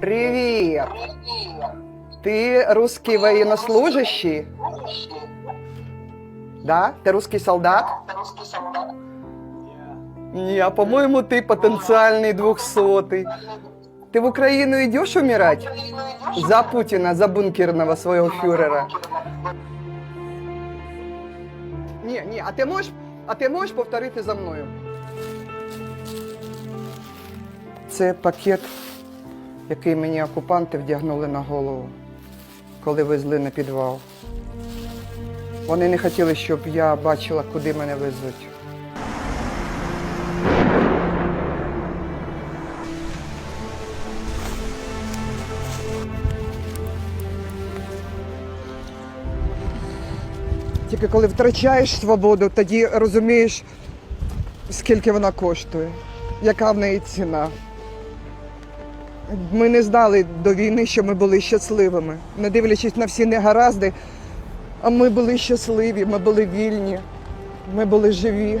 Привіт! Ти русский военнослужащий? Да? Ти русский солдат? Ні, а по-моєму, ти потенціальний двохсотий. Ти в Україну йдеш умирать? За Путіна, за бункерного свого фюрера. Ні, ні, а ти можеш, а ти можеш повторити за мною? Це пакет, який мені окупанти вдягнули на голову, коли везли на підвал. Вони не хотіли, щоб я бачила, куди мене везуть. Тільки коли втрачаєш свободу, тоді розумієш, скільки вона коштує, яка в неї ціна. Ми не знали до війни, що ми були щасливими. Не дивлячись на всі негаразди, а ми були щасливі, ми були вільні, ми були живі.